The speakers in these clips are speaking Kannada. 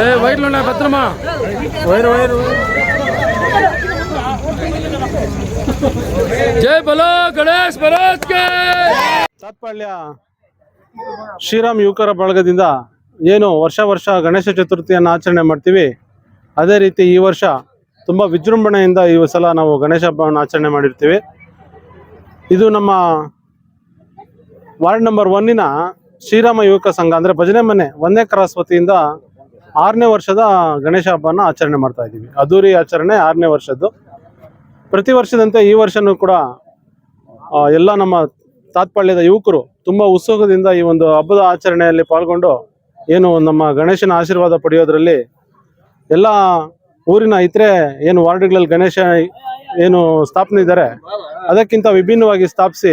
ఏ వైర్లు ఉన్నాయి భద్రమా ವೈರು ಜೈ జై బలో ಶ್ರೀರಾಮ್ ಯುವಕರ ಬಳಗದಿಂದ ಏನು ವರ್ಷ ವರ್ಷ ಗಣೇಶ ಚತುರ್ಥಿಯನ್ನು ಆಚರಣೆ ಮಾಡ್ತೀವಿ. ಅದೇ ರೀತಿ ಈ ವರ್ಷ ತುಂಬ ವಿಜೃಂಭಣೆಯಿಂದ ಈ ಸಲ ನಾವು ಗಣೇಶ ಹಬ್ಬವನ್ನು ಆಚರಣೆ ಮಾಡಿರ್ತೀವಿ. ಇದು ನಮ್ಮ ವಾರ್ಡ್ ನಂಬರ್ ಒನ್ನಿನ ಶ್ರೀರಾಮ ಯುವಕ ಸಂಘ ಅಂದರೆ ಭಜನೆ ಮನೆ ಒಂದೇ ಕ್ರಾಸ್ ವತಿಯಿಂದ ಆರನೇ ವರ್ಷದ ಗಣೇಶ ಹಬ್ಬನ ಆಚರಣೆ ಮಾಡ್ತಾ ಇದ್ದೀವಿ. ಅದ್ದೂರಿ ಆಚರಣೆ ಆರನೇ ವರ್ಷದ್ದು. ಪ್ರತಿ ವರ್ಷದಂತೆ ಈ ವರ್ಷನೂ ಕೂಡ ಎಲ್ಲ ನಮ್ಮ ತಾತ್ಪಾಳ್ಯದ ಯುವಕರು ತುಂಬ ಉತ್ಸುಕದಿಂದ ಈ ಒಂದು ಹಬ್ಬದ ಆಚರಣೆಯಲ್ಲಿ ಪಾಲ್ಗೊಂಡು ಏನು ನಮ್ಮ ಗಣೇಶನ ಆಶೀರ್ವಾದ ಪಡೆಯೋದ್ರಲ್ಲಿ ಎಲ್ಲ ಊರಿನ ಇತರೆ ಏನು ವಾರ್ಡ್ಗಳಲ್ಲಿ ಗಣೇಶ ಏನು ಸ್ಥಾಪನೆ ಇದ್ದಾರೆ, ಅದಕ್ಕಿಂತ ವಿಭಿನ್ನವಾಗಿ ಸ್ಥಾಪಿಸಿ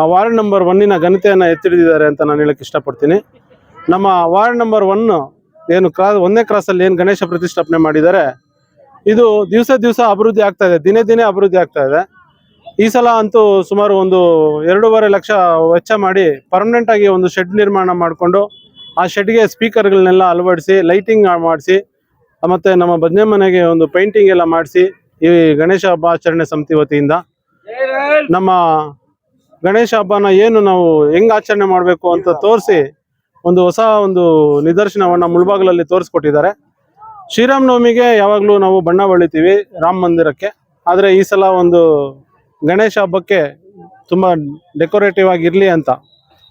ಆ ವಾರ್ಡ್ ನಂಬರ್ ಒನ್ನಿನ ಘನತೆಯನ್ನು ಎತ್ತಿಡಿದಿದ್ದಾರೆ ಅಂತ ನಾನು ಹೇಳಕ್ಕೆ ಇಷ್ಟಪಡ್ತೀನಿ. ನಮ್ಮ ವಾರ್ಡ್ ನಂಬರ್ ಒನ್ ಏನು ಕ್ರಾ ಒಂದನೇ ಕ್ರಾಸಲ್ಲಿ ಏನು ಗಣೇಶ ಪ್ರತಿಷ್ಠಾಪನೆ ಮಾಡಿದ್ದಾರೆ, ಇದು ದಿವಸ ದಿವಸ ಅಭಿವೃದ್ಧಿ ಆಗ್ತಾ ಇದೆ, ದಿನೇ ದಿನೇ ಅಭಿವೃದ್ಧಿ ಆಗ್ತಾ ಇದೆ. ಈ ಸಲ ಅಂತೂ ಸುಮಾರು ಒಂದು ಎರಡೂವರೆ ಲಕ್ಷ ವೆಚ್ಚ ಮಾಡಿ ಪರ್ಮನೆಂಟ್ ಆಗಿ ಒಂದು ಶೆಡ್ ನಿರ್ಮಾಣ ಮಾಡಿಕೊಂಡು, ಆ ಶೆಡ್ಗೆ ಸ್ಪೀಕರ್ಗಳನ್ನೆಲ್ಲ ಅಳವಡಿಸಿ ಲೈಟಿಂಗ್ ಮಾಡಿಸಿ, ಮತ್ತೆ ನಮ್ಮ ಬದನೆ ಮನೆಗೆ ಒಂದು ಪೇಂಟಿಂಗ್ ಎಲ್ಲ ಮಾಡಿಸಿ ಈ ಗಣೇಶ ಹಬ್ಬ ಆಚರಣೆ ಸಮಿತಿ ವತಿಯಿಂದ ನಮ್ಮ ಗಣೇಶ ಹಬ್ಬನ ಏನು ನಾವು ಹೆಂಗ್ ಆಚರಣೆ ಮಾಡಬೇಕು ಅಂತ ತೋರಿಸಿ ಒಂದು ಹೊಸ ಒಂದು ನಿದರ್ಶನವನ್ನ ಮುಳ್ಬಾಗಲಲ್ಲಿ ತೋರಿಸ್ಕೊಟ್ಟಿದ್ದಾರೆ. ಶ್ರೀರಾಮ್ ನವಮಿಗೆ ಯಾವಾಗಲೂ ನಾವು ಬಣ್ಣ ಬಳಿತೀವಿ ರಾಮ ಮಂದಿರಕ್ಕೆ. ಆದರೆ ಈ ಸಲ ಒಂದು ಗಣೇಶ ಹಬ್ಬಕ್ಕೆ ತುಂಬಾ ಡೆಕೋರೇಟಿವ್ ಆಗಿರಲಿ ಅಂತ,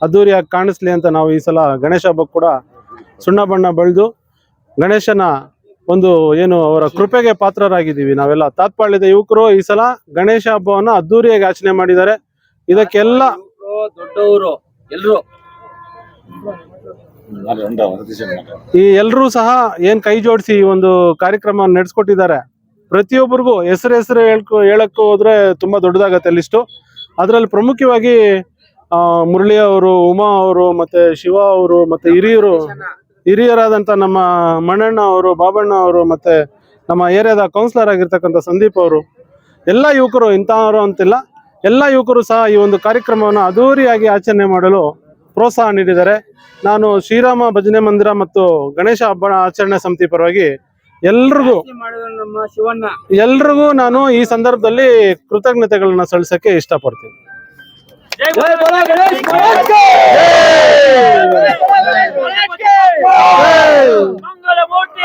ಅದ್ದೂರಿಯಾಗಿ ಕಾಣಿಸ್ಲಿ ಅಂತ ನಾವು ಈ ಸಲ ಗಣೇಶ ಹಬ್ಬಕ್ಕೆ ಕೂಡ ಸುಣ್ಣ ಬಣ್ಣ ಬಳಿದು ಗಣೇಶನ ಒಂದು ಏನು ಅವರ ಕೃಪೆಗೆ ಪಾತ್ರರಾಗಿದ್ದೀವಿ ನಾವೆಲ್ಲ. ತಾತ್ಪಾಳ್ಯದ ಯುವಕರು ಈ ಸಲ ಗಣೇಶ ಹಬ್ಬವನ್ನು ಅದ್ದೂರಿಯಾಗಿ ಆಚರಣೆ ಮಾಡಿದ್ದಾರೆ. ಇದಕ್ಕೆಲ್ಲ ದೊಡ್ಡವರು ಎಲ್ರು. ಈ ಎಲ್ಲರೂ ಸಹ ಏನ್ ಕೈ ಜೋಡಿಸಿ ಈ ಒಂದು ಕಾರ್ಯಕ್ರಮ ನಡೆಸ್ಕೊಟ್ಟಿದ್ದಾರೆ. ಪ್ರತಿಯೊಬ್ಬರಿಗೂ ಹೆಸರು ಹೆಸರು ಹೇಳ್ಕೊ ಹೇಳಕ್ ಹೋದ್ರೆ ತುಂಬಾ ದೊಡ್ಡದಾಗತ್ತೆ ಲಿಸ್ಟು ಅದರಲ್ಲಿ ಪ್ರಮುಖವಾಗಿ ಆ, ಮುರಳಿ ಅವರು ಉಮಾ ಅವರು ಮತ್ತೆ ಶಿವ ಅವರು ಮತ್ತೆ ಹಿರಿಯರು ಹಿರಿಯರಾದಂತ ನಮ್ಮ ಮಣ್ಣಣ್ಣ ಅವರು ಬಾಬಣ್ಣ ಅವರು ಮತ್ತೆ ನಮ್ಮ ಏರಿಯಾದ ಕೌನ್ಸಿಲರ್ ಆಗಿರ್ತಕ್ಕಂಥ ಸಂದೀಪ್ ಅವರು. ಎಲ್ಲ ಯುವಕರು ಇಂಥವರು ಅಂತಿಲ್ಲ. ಎಲ್ಲ ಯುವಕರು ಸಹ ಈ ಒಂದು ಕಾರ್ಯಕ್ರಮವನ್ನು ಅದ್ದೂರಿಯಾಗಿ ಆಚರಣೆ ಮಾಡಲು ಪ್ರೋತ್ಸಾಹ ನೀಡಿದ್ದಾರೆ. ನಾನು ಶ್ರೀರಾಮ ಭಜನೆ ಮಂದಿರ ಮತ್ತು ಗಣೇಶ ಹಬ್ಬ ಆಚರಣೆ ಸಮಿತಿ ಪರವಾಗಿ ಎಲ್ರಿಗೂ ಎಲ್ರಿಗೂ ನಾನು ಈ ಸಂದರ್ಭದಲ್ಲಿ ಕೃತಜ್ಞತೆಗಳನ್ನ ಸಲ್ಲಿಸಕ್ಕೆ ಇಷ್ಟಪಡ್ತೀನಿ. ಮಂಗಲ ಮೂರ್ತಿ